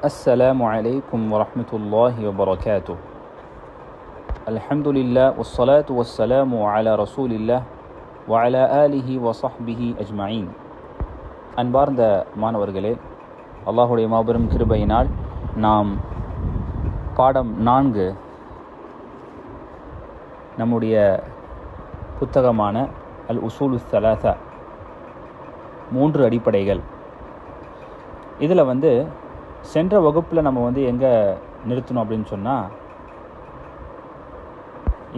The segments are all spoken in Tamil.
السلام عليكم ورحمة الله وبركاته الحمد لله والصلاة والسلام على رسول الله وعلى آله وصحبه أجمعين அன்பார்ந்த மாணவர்களே அல்லாஹுடைய மாபெரும் கிருபையினால் நாம் பாடம் நான்கு நம்முடைய புத்தகமான அல் உசூலு சலாசா மூன்று அடிப்படைகள் இதில் வந்து சென்ற வகுப்பில் நம்ம வந்து எங்கே நிறுத்தணும் அப்படின்னு சொன்னால்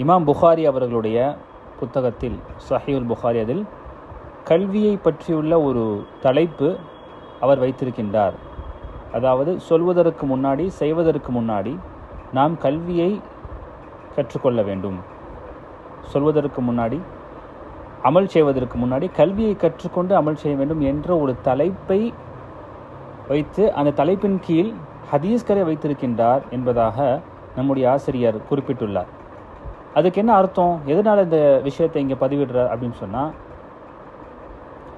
இமாம் புகாரி அவர்களுடைய புத்தகத்தில் சஹியுல் புகாரி அதில் கல்வியை பற்றியுள்ள ஒரு தலைப்பு அவர் வைத்திருக்கின்றார். அதாவது சொல்வதற்கு முன்னாடி செய்வதற்கு முன்னாடி நாம் கல்வியை கற்றுக்கொள்ள வேண்டும். சொல்வதற்கு முன்னாடி அமல் செய்வதற்கு முன்னாடி கல்வியை கற்றுக்கொண்டு அமல் செய்ய வேண்டும் என்ற ஒரு தலைப்பை வைத்து அந்த தலைப்பின் கீழ் ஹதீஸ்கரை வைத்திருக்கின்றார் என்பதாக நம்முடைய ஆசிரியர் குறிப்பிட்டுள்ளார். அதுக்கு என்ன அர்த்தம்? எதனால் இந்த விஷயத்தை இங்கே பதிவிடுறார் அப்படின்னு சொன்னால்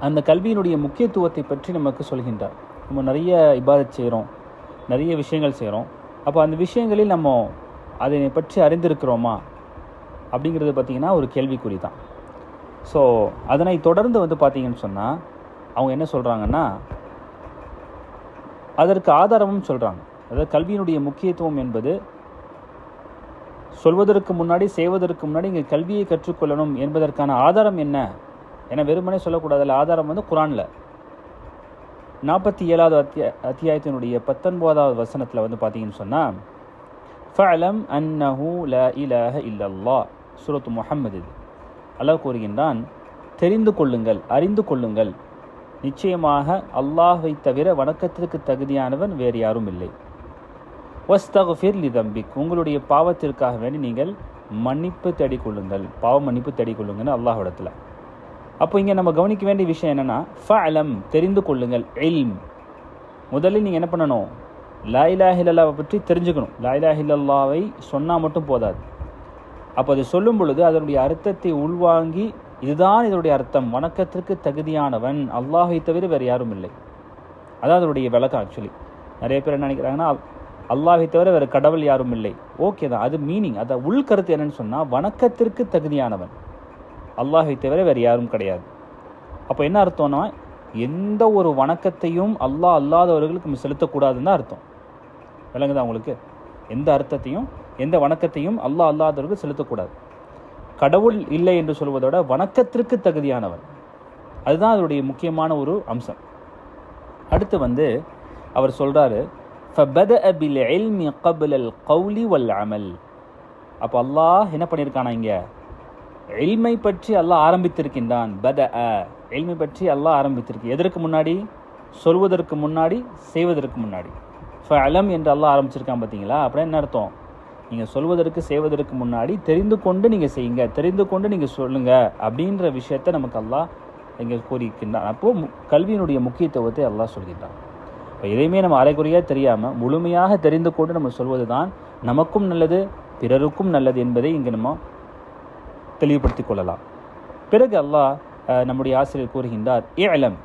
அந்த கல்வியினுடைய முக்கியத்துவத்தை பற்றி நமக்கு சொல்கின்றார். நம்ம நிறைய இபாதத் செய்கிறோம் நிறைய விஷயங்கள் செய்கிறோம் அப்போ அந்த விஷயங்களில் நம்ம அதை பற்றி அறிந்திருக்கிறோமா? அப்படிங்கிறது பார்த்திங்கன்னா ஒரு கேள்விக்குறி தான். ஸோ அதனை தொடர்ந்து வந்து பார்த்திங்கன்னு சொன்னால் அவங்க என்ன சொல்கிறாங்கன்னா அதற்கு ஆதாரமும் சொல்கிறாங்க அதாவது கல்வியினுடைய முக்கியத்துவம் என்பது சொல்வதற்கு முன்னாடி செய்வதற்கு முன்னாடி இங்கே கல்வியை கற்றுக்கொள்ளணும் என்பதற்கான ஆதாரம் என்ன? என வெறுமனே சொல்லக்கூடாது. அதில் ஆதாரம் வந்து குரானில். நாற்பத்தி ஏழாவது அத்தியா அத்தியாயத்தினுடைய பத்தொன்பதாவது வசனத்தில் வந்து பார்த்தீங்கன்னு சொன்னால் ஃபலம் அன்னஹு ல இலஹ இல்லல்லா சுரத்து முஹம்மது அல்லாஹ் கூறுகின்றான் தெரிந்து கொள்ளுங்கள் அறிந்து கொள்ளுங்கள். நிச்சயமாக அல்லாஹை தவிர வணக்கத்திற்கு தகுதியானவன் வேறு யாரும் இல்லை. ஒஸ்தகுஃபிர் லிதம்பிக். உங்களுடைய பாவத்திற்காக வேண்டி நீங்கள் மன்னிப்பு தேடிக்கொள்ளுங்கள். பாவ மன்னிப்பு தேடிக்கொள்ளுங்கன்னு அல்லாஹிடத்தில் அப்போ இங்கே நம்ம கவனிக்க வேண்டிய விஷயம் என்னென்னா ஃபலம் தெரிந்து கொள்ளுங்கள். எல்ம் முதலில் நீங்கள் என்ன பண்ணணும்? லாயிலாஹில்லாவை பற்றி தெரிஞ்சுக்கணும். லாயிலாஹில்லாவை சொன்னால் மட்டும் போதாது. அப்போ அது சொல்லும் பொழுது அதனுடைய அர்த்தத்தை உள்வாங்கி இதுதான் இதனுடைய அர்த்தம். வணக்கத்திற்கு தகுதியானவன் அல்லாஹை தவிர வேறு யாரும் இல்லை. அதான் அதனுடைய விளக்கம் ஆக்சுவலி நிறைய பேர் என்ன நினைக்கிறாங்கன்னா அல்லாஹை தவிர வேறு கடவுள் யாரும் இல்லை. ஓகே தான் அது மீனிங் அதை உள்கருத்து என்னன்னு சொன்னால் வணக்கத்திற்கு தகுதியானவன். அல்லாஹை தவிர வேறு யாரும் கிடையாது. அப்போ என்ன அர்த்தம்னா எந்த ஒரு வணக்கத்தையும் அல்லாஹ் அல்லாதவர்களுக்கு நம்ம செலுத்தக்கூடாதுன்னு தான் அர்த்தம். விளங்குதா உங்களுக்கு? எந்த அர்த்தத்தையும் எந்த வணக்கத்தையும் அல்லாஹ் அல்லாதவர்கள் செலுத்தக்கூடாது. கடவுள் இல்லை என்று சொல்வதோட வணக்கத்திற்கு தகுதியானவர். அதுதான் அதனுடைய முக்கியமான ஒரு அம்சம். அடுத்து வந்து அவர் சொல்கிறாரு கவுலி வல் அமல். அப்போ அல்லாஹ் என்ன பண்ணியிருக்கானா இங்கே? எல்மை பற்றி அல்லாஹ் ஆரம்பித்திருக்கின்றான். பத எல்மை பற்றி அல்லாஹ் ஆரம்பித்திருக்கு. எதற்கு முன்னாடி? சொல்வதற்கு முன்னாடி செய்வதற்கு முன்னாடி. ஃபலம் என்று அல்லாஹ் ஆரம்பிச்சிருக்கான் பார்த்தீங்களா அப்படின்னு என்ன அர்த்தம்? நீங்கள் சொல்வதற்கு செய்வதற்கு முன்னாடி தெரிந்து கொண்டு நீங்கள் செய்யுங்க தெரிந்து கொண்டு நீங்கள் சொல்லுங்கள் அப்படின்ற விஷயத்த நமக்கு அல்லாஹ் இங்கே கூறியிருக்கின்றான் அப்போது கல்வியினுடைய முக்கியத்துவத்தை அல்லாஹ் சொல்கின்றான். இப்போ எதையுமே நம்ம அரைக்குறையாக தெரியாமல் முழுமையாக தெரிந்து கொண்டு நம்ம சொல்வது தான் நமக்கும் நல்லது பிறருக்கும் நல்லது என்பதை இங்கே நம்ம தெளிவுபடுத்தி கொள்ளலாம். பிறகு அல்லாஹ் நம்முடைய ஆசிரியர் கூறுகின்றார் ஏலம்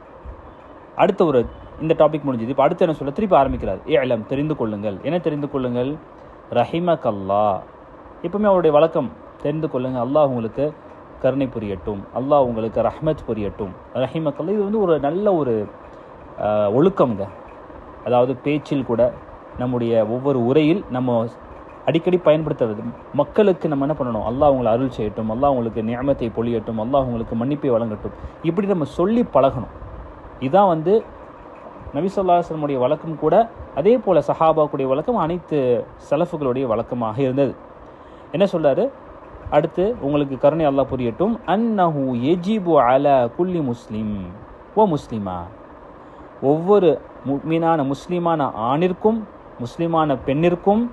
அடுத்த ஒரு இந்த டாபிக் முடிஞ்சது. இப்போ அடுத்து என்ன சொல்ல திருப்பி ஆரம்பிக்கிறார் ஏலம் தெரிந்து கொள்ளுங்கள். என்ன தெரிந்து கொள்ளுங்கள்? ரஹிமக் அல்லா எப்பவுமே அவருடைய வழக்கம் தெரிந்து கொள்ளுங்கள் அல்லாஹ் உங்களுக்கு கருணை புரியட்டும் அல்லாஹ் உங்களுக்கு ரஹ்மத் புரியட்டும். ரஹிமக்கல்லா இது வந்து ஒரு நல்ல ஒரு ஒழுக்கம்ங்க. அதாவது பேச்சில் கூட நம்முடைய ஒவ்வொரு உரையில் நம்ம அடிக்கடி பயன்படுத்துறது மக்களுக்கு நம்ம என்ன பண்ணணும்? அல்லாஹ் அவங்களை அருள் செய்யட்டும் அல்லாஹ் அவங்களுக்கு நியமத்தை பொழியட்டும் அல்லாஹ் அவங்களுக்கு மன்னிப்பை வழங்கட்டும். இப்படி நம்ம சொல்லி பழகணும். இதான் வந்து நபிசல்லாசனுடைய வழக்கம் கூட அதே போல் சஹாபாக்குடைய வழக்கம் அனைத்து செலஃபுகளுடைய வழக்கமாக இருந்தது. என்ன சொல்கிறாரு அடுத்து உங்களுக்கு கருணை அல்லா புரியட்டும். அன்னஹு எஜிபு அல குல்லி முஸ்லிம். ஓ முஸ்லிமா ஒவ்வொரு மீனான முஸ்லிமான ஆணிற்கும் முஸ்லிமான பெண்ணிற்கும்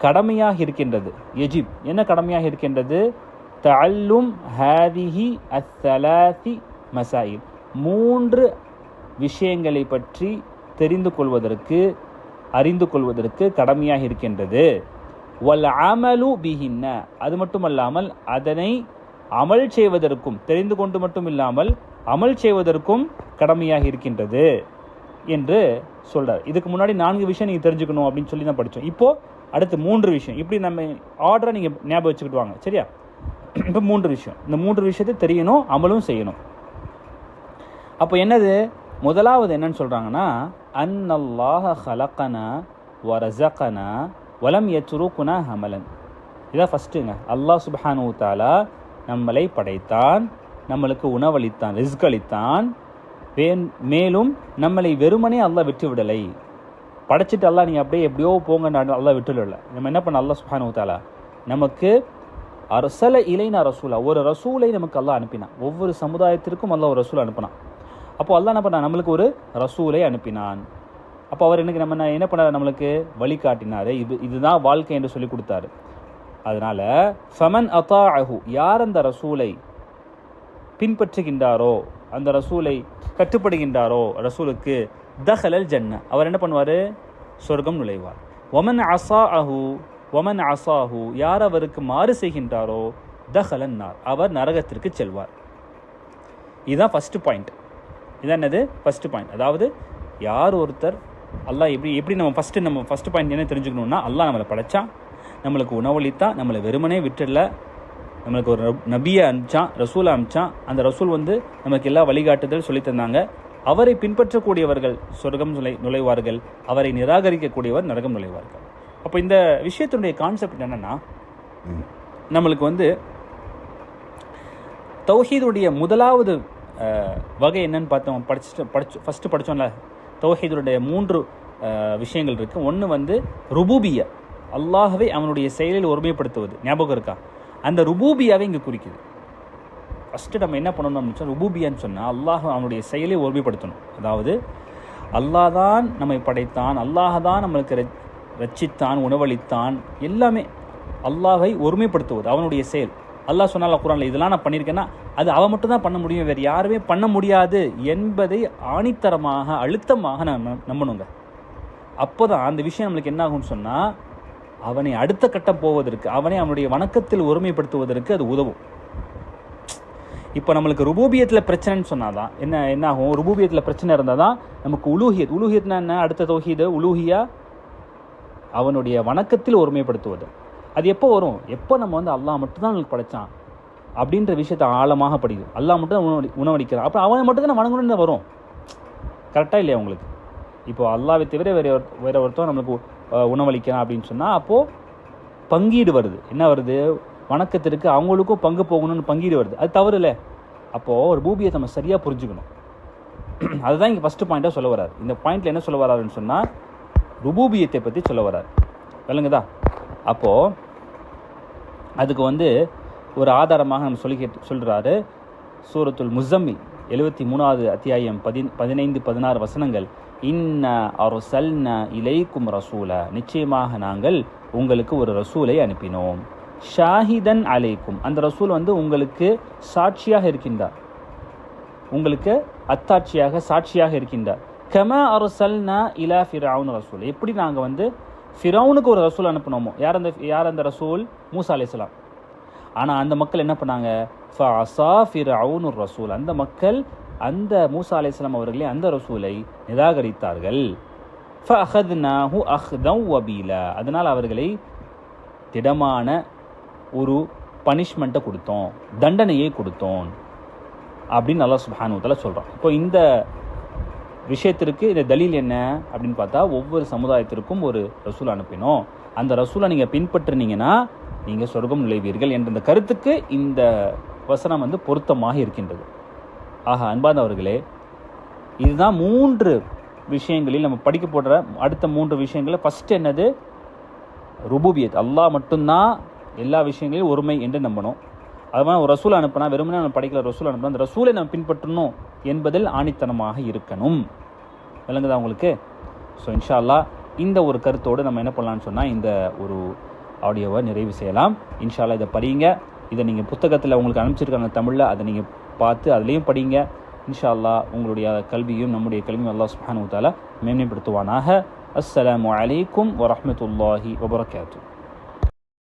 கடமையாக இருக்கின்றது. எஜிப் என்ன கடமையாக இருக்கின்றது? தல்லும் ஹாதிஹி அத்தலாதி மசாயில் மூன்று விஷயங்களை பற்றி தெரிந்து கொள்வதற்கு அறிந்து கொள்வதற்கு கடமையாக இருக்கின்றது. வல் அமலு பிஹின்ன. அது மட்டுமல்லாமல் அதனை அமல் செய்வதற்கும் தெரிந்து கொண்டு மட்டும் இல்லாமல் அமல் செய்வதற்கும் கடமையாக இருக்கின்றது என்று சொல்கிறார் இதுக்கு முன்னாடி நான்கு விஷயம் நீங்கள் தெரிஞ்சுக்கணும் அப்படின்னு சொல்லி தான் படித்தோம் இப்போது அடுத்து மூன்று விஷயம். இப்படி நம்ம ஆர்டரை நீங்கள் ஞாபகம் வச்சுக்கிட்டு வாங்க. சரியா? இப்போ மூன்று விஷயம். இந்த மூன்று விஷயத்தை தெரியணும் அமலும் செய்யணும். அப்போ என்னது? முதலாவது என்னன்னு சொல்கிறாங்கன்னா அன்னல்லாஹ ஹலக்கனா வரசக்கனா வலம் எச்சுருக்குனா ஹமலன். இதான் ஃபஸ்ட்டுங்க அல்லாஹ் சுபஹானு தாலா நம்மளை படைத்தான் நம்மளுக்கு உணவளித்தான் ரிஸ்க் அளித்தான் வே- மேலும் நம்மளை வெறுமனே அல்லாஹ் விட்டு விடலை படைச்சிட்டு அல்லாஹ் நீங்கள் அப்படியே எப்படியோ போங்க அல்லாஹ் விட்டுடல நம்ம என்ன பண்ண அல்லாஹ் சுஹானு தாலா நமக்கு அரசல இலைனா ரசூலா ஒரு ரசூலை நமக்கு அல்லாஹ் அனுப்பினான். ஒவ்வொரு சமுதாயத்திற்கும் அல்லாஹ் ஒரு ரசூல் அனுப்பினான். அப்போ அல்லா என்ன பண்ணான் நம்மளுக்கு ஒரு ரசூலை அனுப்பினான். அப்போ அவர் எனக்கு நம்ம என்ன- என்ன பண்ணார் நம்மளுக்கு? வழிகாட்டினார். இது இதுதான் வாழ்க்கை என்று சொல்லி கொடுத்தாரு. அதனால ஃபமன் அத்தாஅஹு யார் அந்த ரசூலை பின்பற்றுகின்றாரோ அந்த ரசூலை கட்டுப்படுகின்றாரோ ரசூலுக்கு தஹலல் ஜன்ன. அவர் என்ன பண்ணுவார்? சொர்க்கம் நுழைவார். ஒமன் அசா அஹு ஒமன் அசாஹு யார் அவருக்கு மாறு செய்கின்றாரோ தஹலன் நார் அவர் நரகத்திற்கு செல்வார். இதுதான் ஃபஸ்ட்டு பாயிண்ட் இதான் என்னது ஃபர்ஸ்ட் பாயிண்ட் அதாவது யார் ஒருத்தர் அல்லாஹ் எப்படி எப்படி நம்ம ஃபஸ்ட்டு நம்ம ஃபர்ஸ்ட் பாயிண்ட் என்ன தெரிஞ்சுக்கணும்னா அல்லாஹ் நம்மளை படைச்சான் நம்மளுக்கு உணவளித்தான் நம்மளை வெறுமனே விட்டுடல நம்மளுக்கு ஒரு நப்- நபியை அனுப்பிச்சான் ரசூலை அனுப்பிச்சான் அந்த ரசூல் வந்து நமக்கு எல்லா வழிகாட்டுதல் சொல்லித் தந்தாங்க. அவரை பின்பற்றக்கூடியவர்கள் சொர்க்கம் நுழை நுழைவார்கள் அவரை நிராகரிக்கக்கூடியவர் நரகம் நுழைவார்கள். அப்போ இந்த விஷயத்தினுடைய கான்செப்ட் என்னன்னா நம்மளுக்கு வந்து தௌஹீதுடைய முதலாவது வகை என்னன்னு பார்த்தோம். படிச்சுட்டு படிச்சு ஃபஸ்ட்டு படித்தோம்ல தௌஹீதுடைய மூன்று விஷயங்கள் இருக்குது ஒன்று வந்து ருபூபிய. அல்லாஹவே அவனுடைய செயலில் ஒருமைப்படுத்துவது. ஞாபகம் இருக்கா? அந்த ருபூபியாவை இங்கே குறிக்குது. ஃபஸ்ட்டு நம்ம என்ன பண்ணணும் அப்படின்னு ருபூபியான்னு சொன்னால் அல்லாஹ் அவனுடைய செயலை ஒருமைப்படுத்தணும். அதாவது அல்லாஹ் தான் நம்மை படைத்தான் அல்லாஹ் தான் நம்மளுக்கு ரச்சித்தான் உணவளித்தான் எல்லாமே அல்லாஹை ஒருமைப்படுத்துவது அவனுடைய செயல். அல்லாஹ் சொன்னால் குரான் இதெல்லாம் நான் பண்ணியிருக்கேன்னா அது அவன் மட்டும் தான் பண்ண முடியும். வேறு யாருமே பண்ண முடியாது என்பதை ஆணித்தரமாக அழுத்தமாக நம்ம நம்பணுங்க. அப்போ தான் அந்த விஷயம் நம்மளுக்கு என்ன ஆகும்னு சொன்னால் அவனை அடுத்த கட்டம் போவதற்கு அவனை அவனுடைய வணக்கத்தில் ஒருமைப்படுத்துவதற்கு அது உதவும். இப்போ நம்மளுக்கு ருபூபியத்தில் பிரச்சனைன்னு சொன்னாதான் என்ன என்ன ஆகும்? ருபூபியத்தில் பிரச்சனை இருந்தால் தான் நமக்கு உலூஹியத் உலூஹியத்னா என்ன? அடுத்த தௌஹீது உலூஹியா? அவனுடைய வணக்கத்தில் ஒருமைப்படுத்துவது. அது எப்போ வரும்? எப்போ நம்ம வந்து அல்லாஹ் மட்டும்தான் நம்மளுக்கு படைச்சான்? அப்படின்ற விஷயத்தை ஆழமாக படிக்குது அல்லாஹ் மட்டும் தான் உணவளி உணவளிக்கிறான் அப்போ அவனை மட்டும் தான் வணங்கணும்னு வரும் கரெக்டாக இல்லையா உங்களுக்கு? இப்போ அல்லாவை தவிர வேற ஒரு- வேற ஒருத்தன் நம்மளுக்கு உணவளிக்கிறான் அப்படின்னு சொன்னால் அப்போது பங்கீடு வருது. என்ன வருது? வணக்கத்திற்கு அவங்களுக்கும் பங்கு போகணும்னு பங்கீடு வருது. அது தவறு இல்லை அப்போது ஒரு பூபியை நம்ம சரியாக புரிஞ்சுக்கணும். அதுதான் இங்கே ஃபஸ்ட்டு பாயிண்ட்டாக சொல்ல வரார் இந்த பாயிண்ட்டில் என்ன சொல்ல வராருன்னு சொன்னால் ருபூபியத்தை பற்றி சொல்ல வரார் விளங்குதா? அப்போது அதுக்கு வந்து ஒரு ஆதாரமாக நம்ம சொல்லி கேட்டு சொல்கிறாரு சூரத்துல் முசம்மில் எழுபத்தி மூணாவது அத்தியாயம் பதின் பதினைந்து பதினாறு வசனங்கள். இன்ன அருசல்ன இலைக்கும் ரசூல. நிச்சயமாக நாங்கள் உங்களுக்கு ஒரு ரசூலை அனுப்பினோம். ஷாஹிதன் அலைக்கும். அந்த ரசூல் வந்து உங்களுக்கு சாட்சியாக இருக்கின்றார். உங்களுக்கு அத்தாட்சியாக சாட்சியாக இருக்கின்றார். கம அருசல்னா இலா ஃபிரவுன் ரசூல். எப்படி நாங்கள் வந்து ஃபிரவுனுக்கு ஒரு ரசூல் அனுப்பினோமோ? யார் அந்த யார் அந்த ரசூல்? மூசா அலைஹிஸ்ஸலாம் ஆனால் அந்த மக்கள் என்ன பண்ணாங்க? ஃபஅஸா ஃபிரவுன் ரசூல். அந்த மக்கள் அந்த மூசா அலைஹிஸ்ஸலாம் அவர்களே அந்த ரசூலை நிராகரித்தார்கள். ஃப அஹத்னாஹு அஹ்தம் வபீலா. அதனால் அவர்களை திடமான ஒரு பனிஷ்மெண்ட்டை கொடுத்தோம். தண்டனையை கொடுத்தோம். அப்படின்னு நல்லா சுபானுவத்தில் சொல்கிறோம் இப்போ இந்த விஷயத்திற்கு இந்த தலீல் என்ன அப்படின்னு பார்த்தா ஒவ்வொரு சமுதாயத்திற்கும் ஒரு ரசூல் அனுப்பினோம். அந்த ரசூலை நீங்கள் பின்பற்றினீங்கன்னா நீங்கள் சொர்க்கம் நுழைவீர்கள் என்ற இந்த கருத்துக்கு இந்த வசனம் வந்து பொருத்தமாக இருக்கின்றது. ஆக அன்பார்ந்தவர்களே இதுதான் மூன்று விஷயங்களில் நம்ம படிக்க போடுற அடுத்த மூன்று விஷயங்களில் ஃபஸ்ட் என்னது? ருபூபியத். அல்லாஹ் மட்டும்தான் எல்லா விஷயங்களையும் ஒருமை என்று நம்பணும். அது மாதிரி ஒரு ரசூல் அனுப்பினா வெறுமனே நம்ம படிக்கல ரசூல் அனுப்பினா அந்த ரசூலை நம்ம பின்பற்றணும். என்பதில் ஆணித்தனமாக இருக்கணும். விளங்குதா உங்களுக்கு? ஸோ இன்ஷால்லா இந்த ஒரு கருத்தோடு நம்ம என்ன பண்ணலாம்னு சொன்னால் இந்த ஒரு ஆடியோவை நிறைவு செய்யலாம். இன்ஷால்லா இதை படிங்க. இதை நீங்கள் புத்தகத்தில் உங்களுக்கு அனுப்பிச்சிருக்காங்க தமிழில் அதை நீங்கள் பார்த்து அதுலேயும் படிங்க. இன்ஷா அல்லாஹ் உங்களுடைய கல்வியும் நம்முடைய கல்வியும் அல்லா சுப்ஹானஹு வ தஆலா மேன்மைப்படுத்துவானாக. அஸ்ஸலாமு அலைக்கும்